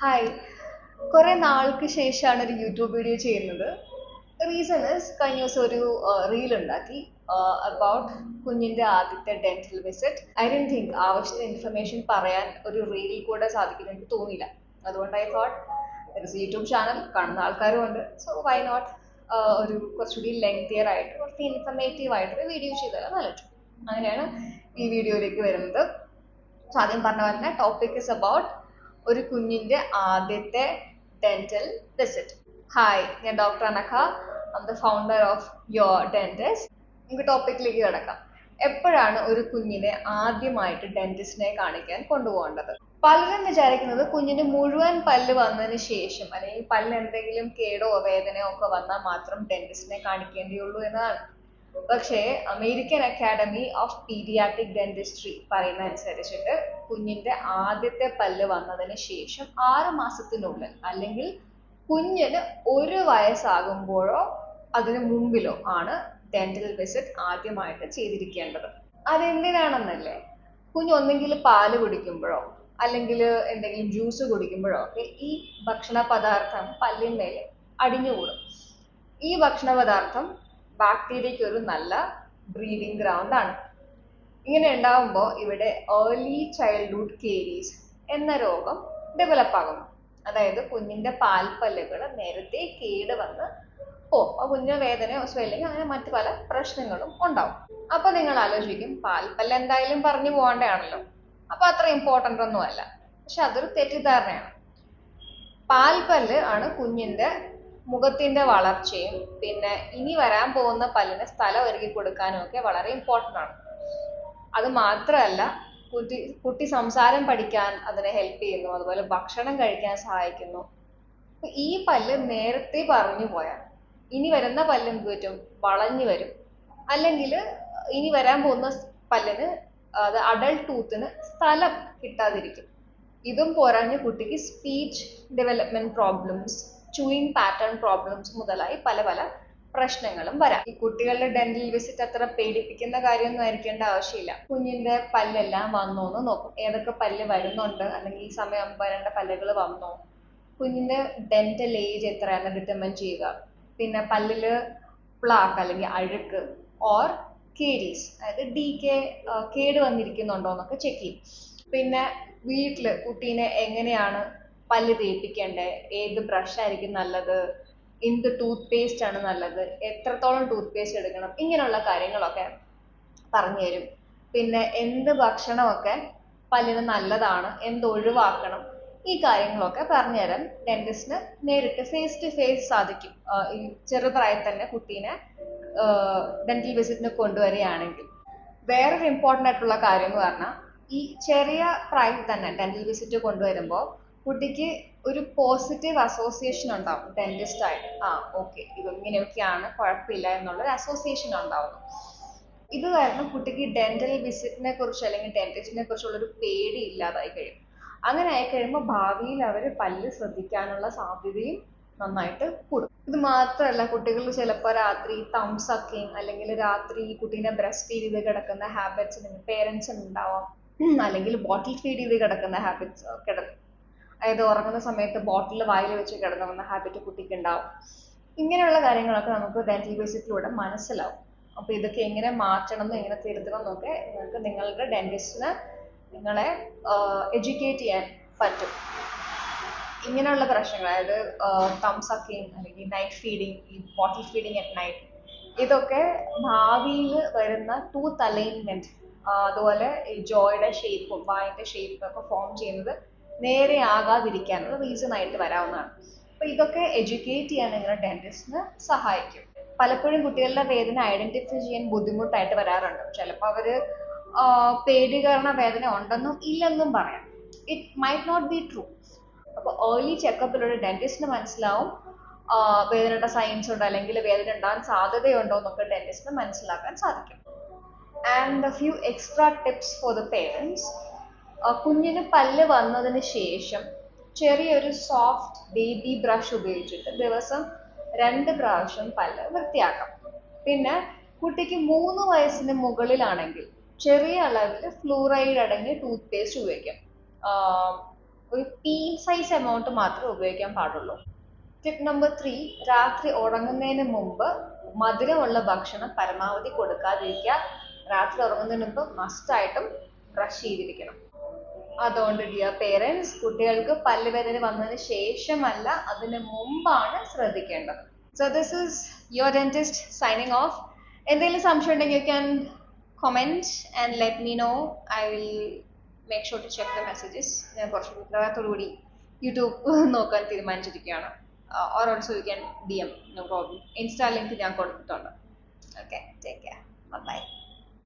Hi കുറെ നാൾക്ക് ശേഷമാണ് ഒരു യൂട്യൂബ് വീഡിയോ ചെയ്യുന്നത്. റീസൺ ഇസ് കഴിഞ്ഞ ദിവസം ഒരു റീൽ ഉണ്ടാക്കി. അബൌട്ട് കുഞ്ഞിന്റെ ആദ്യത്തെ dental visit I don't think ആവശ്യത്തിന് ഇൻഫർമേഷൻ പറയാൻ ഒരു റീലിൽ കൂടെ സാധിക്കുന്നു എനിക്ക് തോന്നിയില്ല. അതുകൊണ്ട് ഐ തോട്ട് യൂട്യൂബ് ചാനൽ കാണുന്ന ആൾക്കാരും ഉണ്ട്. സോ വൈ നോട്ട് ഒരു കുറച്ചുകൂടി ലെങ്തിയർ ആയിട്ട് കുറച്ച് ഇൻഫർമേറ്റീവ് ആയിട്ടൊരു വീഡിയോ ചെയ്താൽ നല്ലത്. അങ്ങനെയാണ് ഈ വീഡിയോയിലേക്ക് വരുന്നത്. സോ ആദ്യം പറഞ്ഞ പോലെ ടോപ്പിക് ഇസ് അബൌട്ട് ഒരു കുഞ്ഞിന്റെ ആദ്യത്തെ ഡെന്റൽ വിസിറ്റ് ഹായ് ഞാൻ doctor Anakha I the founder of your dentist നമുക്ക് ടോപ്പിക്കിലേക്ക് കിടക്കാം. എപ്പോഴാണ് ഒരു കുഞ്ഞിനെ ആദ്യമായിട്ട് ഡെന്റിസ്റ്റിനെ കാണിക്കാൻ കൊണ്ടുപോകേണ്ടത്? പലരും വിചാരിക്കുന്നത് കുഞ്ഞിന് മുഴുവൻ പല്ല് വന്നതിന് ശേഷം അല്ലെങ്കിൽ പല്ലിന് എന്തെങ്കിലും കേടോ വേദനയോ ഒക്കെ വന്നാൽ മാത്രം ഡെന്റിസ്റ്റിനെ കാണിക്കേണ്ടിയുള്ളൂ എന്നതാണ്. പക്ഷേ American academy of pediatric dentistry പറയുന്ന അനുസരിച്ചിട്ട് കുഞ്ഞിന്റെ ആദ്യത്തെ പല്ല് വന്നതിന് ശേഷം ആറ് മാസത്തിനുള്ളിൽ അല്ലെങ്കിൽ കുഞ്ഞിന് ഒരു വയസ്സാകുമ്പോഴോ അതിനു മുമ്പിലോ ആണ് ഡെന്റൽ വിസിറ്റ് ആദ്യമായിട്ട് ചെയ്തിരിക്കേണ്ടത്. അതെന്തിനാണെന്നല്ലേ? കുഞ്ഞ് ഒന്നെങ്കിൽ പാൽ കുടിക്കുമ്പോഴോ അല്ലെങ്കിൽ എന്തെങ്കിലും ജ്യൂസ് കുടിക്കുമ്പോഴോ ഒക്കെ ഈ ഭക്ഷണ പദാർത്ഥം പല്ലിന്മേൽ അടിഞ്ഞുകൂടും. ഈ ഭക്ഷണ പദാർത്ഥം ബാക്ടീരിയയ്ക്ക് ഒരു നല്ല ബ്രീഡിംഗ് ഗ്രൗണ്ട് ആണ്. ഇങ്ങനെ ഉണ്ടാകുമ്പോൾ ഇവിടെ ഏർലി ചൈൽഡ്ഹുഡ് കേരീസ് എന്ന രോഗം ഡെവലപ്പ് ആകുന്നു. അതായത് കുഞ്ഞിന്റെ പാൽപ്പല്ലുകൾ നേരത്തെ കേട് വന്ന് പോകും ആ കുഞ്ഞിന് വേദനയോ സ്വെല്ലിങ് അങ്ങനെ മറ്റു പല പ്രശ്നങ്ങളും ഉണ്ടാവും. അപ്പോൾ നിങ്ങൾ ആലോചിക്കും പാൽപ്പല്ല് എന്തായാലും പറഞ്ഞു പോകേണ്ടതാണല്ലോ. അപ്പോൾ അത്ര ഇമ്പോർട്ടന്റ് ഒന്നുമല്ല. പക്ഷെ അതൊരു തെറ്റിദ്ധാരണയാണ്. പാൽപ്പല്ല് ആണ് കുഞ്ഞിന്റെ മുഖത്തിന്റെ വളർച്ചയും പിന്നെ ഇനി വരാൻ പോകുന്ന പല്ലിന് സ്ഥലം ഒരുക്കി കൊടുക്കാനും ഒക്കെ വളരെ ഇമ്പോർട്ടന്റ് ആണ്. അത് മാത്രമല്ല കുട്ടി കുട്ടി സംസാരം പഠിക്കാൻ അതിനെ ഹെൽപ്പ് ചെയ്യുന്നു അതുപോലെ ഭക്ഷണം കഴിക്കാൻ സഹായിക്കുന്നു. ഈ പല്ല് നേരത്തെ പറഞ്ഞു പോയാൽ ഇനി വരുന്ന പല്ല് എന്ത് വളഞ്ഞു വരും. അല്ലെങ്കിൽ ഇനി വരാൻ പോകുന്ന പല്ലിന് അത് അഡൾട്ട് ടൂത്തിന് സ്ഥലം കിട്ടാതിരിക്കും. ഇതും പോരാഞ്ഞ് കുട്ടിക്ക് speech development problems chewing pattern problems മുതലായി പല പല പ്രശ്നങ്ങളും വരാം. ഈ കുട്ടികളുടെ ഡെന്റൽ വിസിറ്റ് അത്ര പേടിപ്പിക്കുന്ന കാര്യമൊന്നും ആയിരിക്കേണ്ട ആവശ്യമില്ല. കുഞ്ഞിന്റെ പല്ലെല്ലാം വന്നോ എന്ന് നോക്കും. ഏതൊക്കെ പല്ല് വരുന്നുണ്ട്? അല്ലെങ്കിൽ ഈ സമയം വരേണ്ട പല്ലുകൾ വന്നോ? കുഞ്ഞിന്റെ ഡെന്റൽ ഏജ് എത്രയാണെന്ന് ഡിറ്റർമിൻ ചെയ്യുക. പിന്നെ പല്ലിൽ പ്ലാക്ക് അല്ലെങ്കിൽ അഴുക്ക് ഓർ കേരീസ് അതായത് ഡി കെ കേട് വന്നിരിക്കുന്നുണ്ടോ എന്നൊക്കെ ചെക്ക് ചെയ്യും. പിന്നെ വീട്ടിൽ കുട്ടീനെ എങ്ങനെയാണ് പല്ല് തേപ്പിക്കേണ്ടത് ഏത് ബ്രഷ് ആയിരിക്കും നല്ലത്? എന്ത് ടൂത്ത് ആണ് നല്ലത്? എത്രത്തോളം ടൂത്ത് പേസ്റ്റ് എടുക്കണം? ഇങ്ങനെയുള്ള കാര്യങ്ങളൊക്കെ പറഞ്ഞു തരും. പിന്നെ എന്ത് ഭക്ഷണമൊക്കെ പല്ലിന് നല്ലതാണ്? എന്ത് ഒഴിവാക്കണം? ഈ കാര്യങ്ങളൊക്കെ പറഞ്ഞുതരാൻ ഡെന്റിസ്റ്റിന് നേരിട്ട് ഫേസ് ടു ഫേസ് സാധിക്കും. ഈ ചെറുപ്രായത്തിൽ തന്നെ കുട്ടീനെ ഡെന്റൽ വിസിറ്റിന് കൊണ്ടുവരികയാണെങ്കിൽ. വേറൊരു ഇമ്പോർട്ടന്റ് ആയിട്ടുള്ള കാര്യം എന്ന് പറഞ്ഞാൽ ഈ ചെറിയ പ്രായത്തിൽ തന്നെ ഡെന്റൽ വിസിറ്റ് കൊണ്ടുവരുമ്പോൾ കുട്ടിക്ക് ഒരു പോസിറ്റീവ് അസോസിയേഷൻ ഉണ്ടാവും ഡെന്റിസ്റ്റ് ആയിട്ട്. ആ ഓക്കെ ഇത് ഇങ്ങനെയൊക്കെയാണ് കുഴപ്പമില്ല എന്നുള്ളൊരു അസോസിയേഷൻ ഉണ്ടാവുന്നു. ഇത് കാരണം കുട്ടിക്ക് ഡെന്റൽ വിസിറ്റിനെ കുറിച്ച് അല്ലെങ്കിൽ ഡെന്റിസ്റ്റിനെ കുറിച്ചുള്ള ഒരു പേടി ഇല്ലാതായി കഴിയും. അങ്ങനെ ആയി കഴിയുമ്പോൾ ഭാവിയിൽ അവർ പല്ല് ശ്രദ്ധിക്കാനുള്ള സാധ്യതയും നന്നായിട്ട് കൂടും. ഇത് മാത്രമല്ല കുട്ടികൾ ചിലപ്പോൾ രാത്രി തംസ് ഒക്കെയും അല്ലെങ്കിൽ രാത്രി കുട്ടീനെ ബ്രസ്റ്റ് ഫീഡ് ചെയ്ത് കിടക്കുന്ന ഹാബിറ്റ്സ് പേരൻസ് ഉണ്ടാവാം അല്ലെങ്കിൽ ബോട്ടിൽ ഫീഡ് ചെയ്ത് കിടക്കുന്ന ഹാബിറ്റ്സ് കിടക്കും അതായത് ഉറങ്ങുന്ന സമയത്ത് ബോട്ടിൽ വായിൽ വെച്ച് കിടന്നുവന്ന ഹാബിറ്റ് കുട്ടിക്ക് ഉണ്ടാവും ഇങ്ങനെയുള്ള കാര്യങ്ങളൊക്കെ നമുക്ക് ഡെന്റൽ വിസിറ്റിലൂടെ മനസ്സിലാവും. അപ്പോൾ ഇതൊക്കെ എങ്ങനെ മാറ്റണം എങ്ങനെ തിരുത്തണം എന്നൊക്കെ നിങ്ങൾക്ക് നിങ്ങളുടെ ഡെന്റിസ്റ്റിന് നിങ്ങളെ എഡ്യൂക്കേറ്റ് ചെയ്യാൻ പറ്റും. ഇങ്ങനെയുള്ള പ്രശ്നങ്ങൾ അതായത് തംസ് ഒക്കെയും അല്ലെങ്കിൽ നൈറ്റ് ഫീഡിങ് ഈ ബോട്ടിൽ ഫീഡിങ് അറ്റ് നൈറ്റ് ഇതൊക്കെ ഭാവിയിൽ വരുന്ന ടൂത്ത് അലൈൻമെന്റ് അതുപോലെ ഈ ജോയുടെ ഷേപ്പും വായന്റെ ഷേപ്പും ഒക്കെ ഫോം ചെയ്യുന്നത് നേരെ ആകാതിരിക്കാനുള്ള റീസൺ ആയിട്ട് വരാവുന്നതാണ്. അപ്പൊ ഇതൊക്കെ എഡ്യൂക്കേറ്റ് ചെയ്യാൻ നിങ്ങളുടെ ഡെന്റിസ്റ്റിന് സഹായിക്കും. പലപ്പോഴും കുട്ടികളുടെ വേദന ഐഡന്റിഫൈ ചെയ്യാൻ ബുദ്ധിമുട്ടായിട്ട് വരാറുണ്ട്. ചിലപ്പോൾ അവർ പേടി കാരണം വേദന ഉണ്ടെന്നും ഇല്ലെന്നും പറയാം. It might not be true അപ്പോൾ ഏർലി ചെക്കപ്പിലൂടെ ഡെന്റിസ്റ്റിന് മനസ്സിലാവും വേദനയുടെ സയൻസ് ഉണ്ടോ അല്ലെങ്കിൽ വേദന ഉണ്ടാകാൻ സാധ്യതയുണ്ടോ എന്നൊക്കെ ഡെന്റിസ്റ്റിന് മനസ്സിലാക്കാൻ സാധിക്കും. And few extra tips for the parents കുഞ്ഞിന് പല്ല് വന്നതിന് ശേഷം ചെറിയൊരു സോഫ്റ്റ് ബേബി ബ്രഷ് ഉപയോഗിച്ചിട്ട് ദിവസം രണ്ട് പ്രാവശ്യം പല്ല് വൃത്തിയാക്കാം. പിന്നെ കുട്ടിക്ക് മൂന്ന് വയസ്സിന് മുകളിലാണെങ്കിൽ ചെറിയ അളവിൽ ഫ്ലൂറൈഡ് അടങ്ങിയ ടൂത്ത് പേസ്റ്റ് ഉപയോഗിക്കാം ഒരു പീ സൈസ് എമൗണ്ട് മാത്രമേ ഉപയോഗിക്കാൻ പാടുള്ളൂ. ടിപ്പ് നമ്പർ ത്രീ രാത്രി ഉറങ്ങുന്നതിന് മുമ്പ് മധുരമുള്ള ഭക്ഷണം പരമാവധി കൊടുക്കാതിരിക്കുക. രാത്രി ഉറങ്ങുന്നതിന് മുമ്പ് മസ്റ്റായിട്ടും ബ്രഷ് ചെയ്തിരിക്കണം. അതുകൊണ്ട് ഡിയർ പേരൻസ് കുട്ടികൾക്ക് പല്ലുവേദന വന്നതിന് ശേഷമല്ല അതിന് മുമ്പാണ് ശ്രദ്ധിക്കേണ്ടത്. So this is your dentist signing off എന്തെങ്കിലും സംശയം ഉണ്ടെങ്കിൽ you can comment and let me know I will make sure to check the messages. ഞാൻ കുറച്ച് ഉത്തരവാദിത്തോടുകൂടി യൂട്യൂബ് നോക്കാൻ തീരുമാനിച്ചിരിക്കുകയാണ്. Or also you can D M no problem Insta link ഞാൻ കൊടുത്തിട്ടുണ്ട്. Okay take care bye